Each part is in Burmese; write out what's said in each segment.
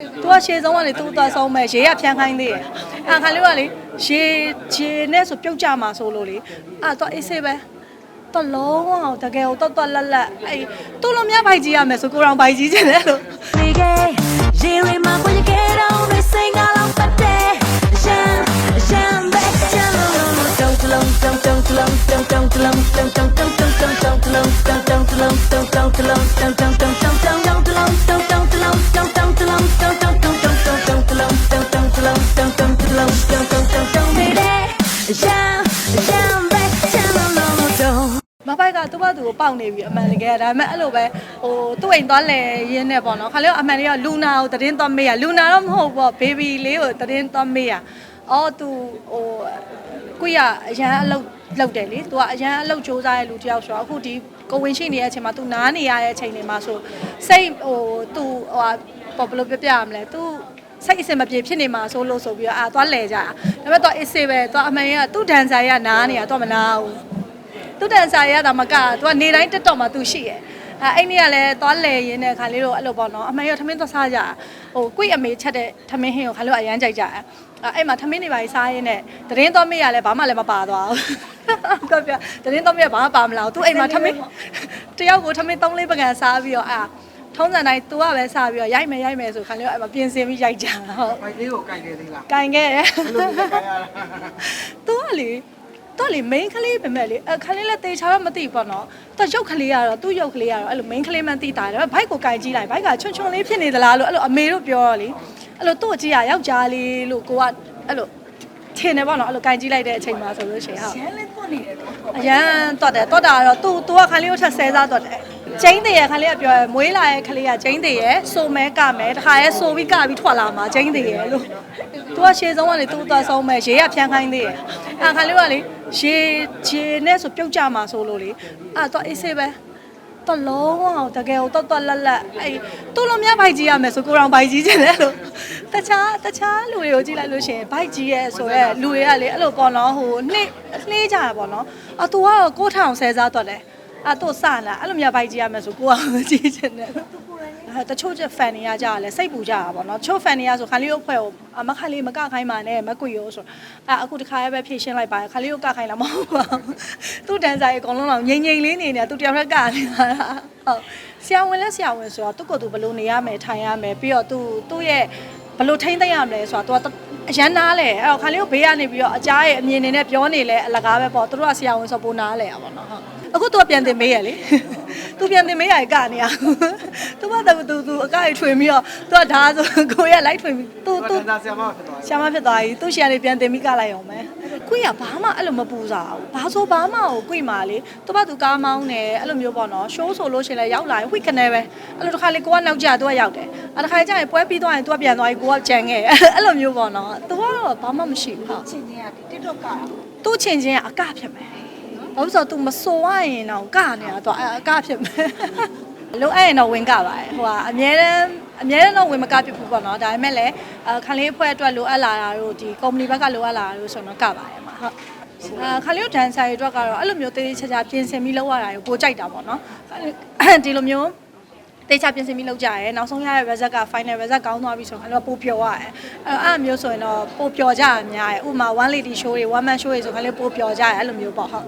သူကရှေ့ဆုံးကနေသူ့သွားဆုံးမဲ့ရေရဖြန်းခိုင်းသေးတယ်အခါလေးကလေရေရေနဲ့ဆိုပြုတ်ကြမှာဆိုလို့လေအဲ့တော့အေးဆေးပဲတော့လုံးဝတကယ်တော့တော့လက်လက်အဲ့သူ့လိုများဘိုက်ကြီးရမယ်ဆိုကိုရောင်ဘိုက်ကြီးချင်တယ်လို့ Reggae, Jerry, my when you get on, we sing along for day. Jam, jam, back, jam, don't alone, don't, don't alone, don't, don't alone, don't, don't, don't, don't, don't, don't alone, don't, don't alone, don't, don't alone, don't, don't, don't, don't, don't, don't alone, don't, don't alone, don't, don't alone, don't, don't, don't, don't, don't, don't alone, don't, don't alone, don't, don't alone, don't, don't, don't, don't, baby. Jam, jam, back, jam, don't. မပိုက်ကသူ့ဘာသူကိုပေါက်နေပြီအမှန်တကယ်ဒါပေမဲ့အဲ့လိုပဲဟိုသူ့အိမ်သွားလဲရင်းနဲ့ပေါ့နော်ခါလေးကအမှန်တကယ်လူနာကိုတည်င်းသွားမေးရလူနာတော့မဟုတ်ပေါ့ဘေဘီလေးကိုတည်င်းသွားမေးရအော်သူဟိုကိုရအရန်အလုပ်လုပ်တယ်လေသူကအရန်အလုပ်စူးစမ်းရတဲ့လူတယောက်ဆိုတော့အခုဒီ ကိုဝင်ရှိနေတဲ့အချိန်မှာသူနားနေရတဲ့အချိန်တွေမှာဆိုစိတ်ဟိုသူဟိုပေါ့ဘယ်လိုပြပြရမလဲသူစိတ်အစင်မပြေဖြစ်နေမှာဆိုလို့ဆိုပြီးတော့အာသွားလဲကြတာဒါပေမဲ့တော့အေးစေးပဲသွားအမှန်ကသူ့ဒန်ဆာရနားနေတာတော့မနာဘူးသူတန်စာရတာမကသူကနေတိုင်းတက်တော့မှသူရှိရဲ့အဲအဲ့နေ့ကလည်းသွားလဲရင်းတဲ့ခါလေးတော့အဲ့လိုပေါ့နော်အမှန်ရထမင်းသွားစားကြဟိုကိုယ့်အမေချက်တဲ့ထမင်းဟင်းကိုခါလို့အရန်ကြိုက်ကြအဲအဲ့မှာထမင်းတွေပါစားရင်းနဲ့တရင်သွားမေးရလဲဘာမှလည်းမပါသွားဘူး တော့ပြတရင်သွားမေးရဘာမှပါမလာဘူးသူအိမ်မှာထမင်းတယောက်ကိုထမင်း၃လေးပကံစားပြီးတော့အာထုံးစံတိုင်းသူကပဲစားပြီးတော့ရိုက်မယ်ရိုက်မယ်ဆိုခါလေးအဲ့မှာပြင်ဆင်ပြီးရိုက်ကြဟုတ်ဘိုက်လေးကိုကြိုက်တယ်သေးလားကင်ခဲ့တယ်ဘယ်လိုလဲကြိုက်ရတာသူကလေတော့လေ main ကလေးပဲမဲ့လေအခါလေးလည်းတေချာတော့မသိဘူးပေါ့နော်သူရုပ်ကလေးကတော့သူ့ရုပ်ကလေးကတော့အဲ့လို main ကလေးမှန်းသိတာတယ်ဘိုက်ကိုကင်ကြည့်လိုက်ဘိုက်ကချွန်းချွန်းလေးဖြစ်နေသလားလို့အဲ့လိုအမေတို့ပြောတော့လေအဲ့လိုသူ့ကြည့်ရယောက်ျားလေးလို့ကိုကအဲ့လို ထင်တယ်ပေါ့နော်အဲ့လိုကင်ကြည့်လိုက်တဲ့အချိန်မှာဆိုလို့ရှိရင်ဟုတ်ရန်လေးပွက်နေတယ်တော့အရန်တော့တယ်တော့တာကတော့သူသူကခါလေးကိုထက်ဆဲစားတော့တယ်ကျင်းတည်းရခါလေးကပြောရယ်မွေးလာရဲ့ခလေးကကျင်းတည်းရယ်ဆိုမဲကမဲတခါရဲဆိုပြီးကပြီးထွက်လာမှာကျင်းတည်းရယ်လို့သူကရှေ့ဆုံးကနေသူ့သွားဆုံးမဲ့ရေရဖြန်းခိုင်းသေးရယ်အခါလေးကလေရေရေနဲ့ဆိုပြုတ်ကြမှာဆိုလို့လေအဲ့တော့အေးဆေးပဲ တော့လုံးဝတကယ်တော့တော့လက်လက်အဲ့သူ့လိုများဘိုက်ကြီးရမယ်ဆိုကိုရောင်ဘိုက်ကြီးချင်တယ်လို့တခြားတခြားလူတွေကိုကြည့်လိုက်လို့ရှိရင်ဘိုက်ကြီးရဲ့ဆိုရဲလူတွေကလေအဲ့လိုပေါ့နော်ဟိုနှိနှေးကြတာပေါ့နော်အတူကတော့ကိုထောင်ဆဲစားတော့တယ်အဲ့တော့စလာအဲ့လိုများဘိုက်ကြီးရမယ်ဆိုကိုကကြည့်ချင်တယ်အဲ တချို့ချက်ဖန်တွေကကြာလဲစိတ်ပူကြတာပေါ့နော်တချို့ဖန်တွေကဆိုခါလေးကိုဖွဲ့ကိုအမခါလေးမကခိုင်းပါနဲ့မကွေရောဆိုအဲအခုတခါရဲပဲဖြည့်ရှင်းလိုက်ပါခါလေးကိုကခိုင်းလာမဟုတ်ပါဘူးသူ့တန်းစားရေအကုန်လုံးတော့ငိမ့်ငိမ့်လေးနေနေတာသူတယောက်တည်းကနေတာဟုတ်ဆရာဝန်လဲဆရာဝန်ဆိုတော့သူ့ကိုယ်သူဘယ်လိုနေရမယ်ထိုင်ရမယ်ပြီးတော့သူသူ့ရဲ့ဘယ်လိုထိမ့်သိမ့်ရမလဲဆိုတော့သူက အရန်နားလဲအဲ့တော့ခါလေးကိုဘေးကနေပြီးတော့အကြားရဲ့အမြင်နေနဲ့ပြောနေလဲအလကားပဲပေါ့သူတို့ကဆရာဝန်ဆိုပိုနားလဲရပါတော့ဟုတ်အခုသူကပြန်တင်မေးရလေသူပြန်တင်မေးရကနေရသူကသူသူသူအကကြီးထွင်ပြီးတော့သူကဒါဆိုကိုရလိုက်ထွင်ပြီးသူသူတန်တာဆရာမဖြစ်သွားရှာမဖြစ်သွားပြီသူ့ရှီကနေပြန်တင်ပြီးကလိုက်အောင်မယ်ကွေးကဘာမှအဲ့လိုမပူစားဘူးဘာဆိုဘာမှကိုကွေးမှာလေသူကသူကားမောင်းနေအဲ့လိုမျိုးပေါ့နော်ရှိုးဆိုလို့ရှရင်လည်းရောက်လာရင်ဝိကနေပဲအဲ့လိုတစ်ခါလေကိုကနောက်ကျသူကရောက်တယ် အဲ့တစ်ခါကျရင်ပွဲပြီးသွားရင်သူကပြန်သွားရင်ကိုကကြံခဲ့အဲ့လိုမျိုးပေါ့နော်သူကတော့ဘာမှမရှိဘူးဟုတ်ချင်းချင်းက TikTok ကသူ့ချင်းချင်းကအကဖြစ်မယ်ဘာလို့ဆိုတော့ तू မစိုးရရင်တော့ကနေတာတော့အကဖြစ်မယ်လိုအဲ့ရင်တော့ဝင်ကပါတယ်ဟိုကအများတန်းအများတန်းတော့ဝင်မကဖြစ်ဘူးပေါ့နော်ဒါပေမဲ့လည်းအခန်းလေးဖွဲ့အတွက်လိုအပ်လာတာတို့ဒီကုမ္ပဏီဘက်ကလိုအပ်လာတာတို့ဆိုတော့ကပါတယ်မှာဟုတ်အခါလေးဒန်ဆာတွေအတွက်ကတော့အဲ့လိုမျိုးတေးသေးချာချာပြင်ဆင်ပြီးလုပ်ရတာကိုပိုကြိုက်တာပေါ့နော်ဒီလိုမျိုး တေချာပြင်ဆင်ပြီးလုပ်ကြရဲနောက်ဆုံးရတဲ့ result က final result ကောင်းသွားပြီဆိုတော့အဲ့တော့ပိုပျော်ရတယ်အဲ့အဲ့လိုမျိုးဆိုရင်တော့ပိုပျော်ကြရများတယ်ဥပမာ one lady show တွေ one man show တွေဆိုခါလေးပိုပျော်ကြရအဲ့လိုမျိုးပေါ့ဟုတ်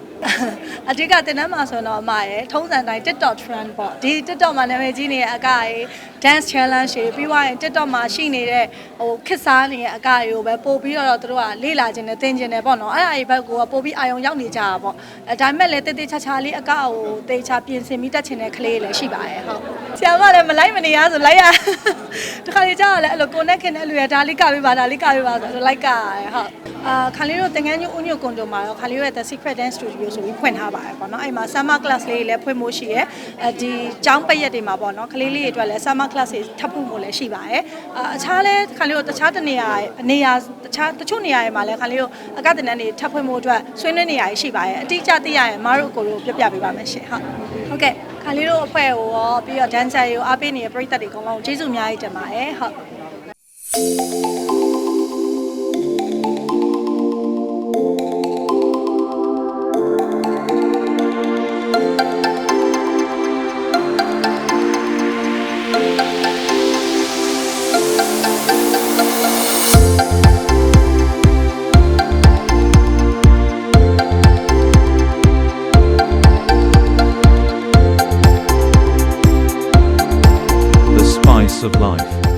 အတိကတင်တန်းမှာဆိုရင်တော့အမရယ်ထုံးစံတိုင်း TikTok trend ပေါ့ဒီ TikTok မှာနာမည်ကြီးနေတဲ့အကရေ dance challenge တွေပြီးသွားရင် TikTok မှာရှိနေတဲ့ဟိုခစ်စားနေတဲ့အကတွေကိုပဲပို့ပြီးတော့သူတို့ကလေ့လာခြင်းနဲ့သင်ခြင်းနဲ့ပေါ့နော်အဲ့အရာတွေဘက်ကပို့ပြီးအာယုံရောက်နေကြတာပေါ့အဲဒါပေမဲ့လည်းတေးသေးချာချာလေးအကကိုတေးချာပြင်ဆင်ပြီးတက်ခြင်းတဲ့ကလေးလည်းရှိပါတယ်ဟုတ်ဆရာမလည်းမလိုက်မနေရဆိုလိုက်ရတခါလေကြာလည်းအဲ့လို connect ခင်တဲ့လူရဒါလေးကပေးပါဒါလေးကပေးပါဆိုတော့လိုက်ကြရတယ်ဟုတ်အာခါလေးတို့တင်ငန်းညဦးညွကွန်တိုမှာတော့ခါလေးတို့ရဲ့ The Secret Dance Studio ဆိုပြီးဖွင့်ထားပါတယ်ပေါ့နော်အဲ့မှာ summer class လေးလည်းဖွင့်ဖို့ရှိရဲအဲဒီကျောင်းပိတ်ရက်တွေမှာပေါ့နော်ကလေးလေးတွေအတွက်လည်း summer class တွေထပ်ဖို့မို့လည်းရှိပါတယ်အာအခြားလဲခါလေးတို့တခြားတနေရာနေရာတခြားတချို့နေရာတွေမှာလည်းခါလေးတို့အကတင်တန်းတွေထပ်ဖွင့်ဖို့အတွက်ဆွေးနွေးနေရာတွေရှိပါတယ်အတိအကျသိရရင်မအားတို့ကိုလိုပြပြပေးပါမယ်ရှင်ဟုတ်ဟုတ်ကဲ့ ခါလေးတို့အဖွဲ့ကိုရောပြီးတော့ dancer တွေကိုအားပေးနေတဲ့ပရိသတ်တွေအကုန်လုံးကျေးဇူးအများကြီးတင်ပါတယ်ဟုတ် of life.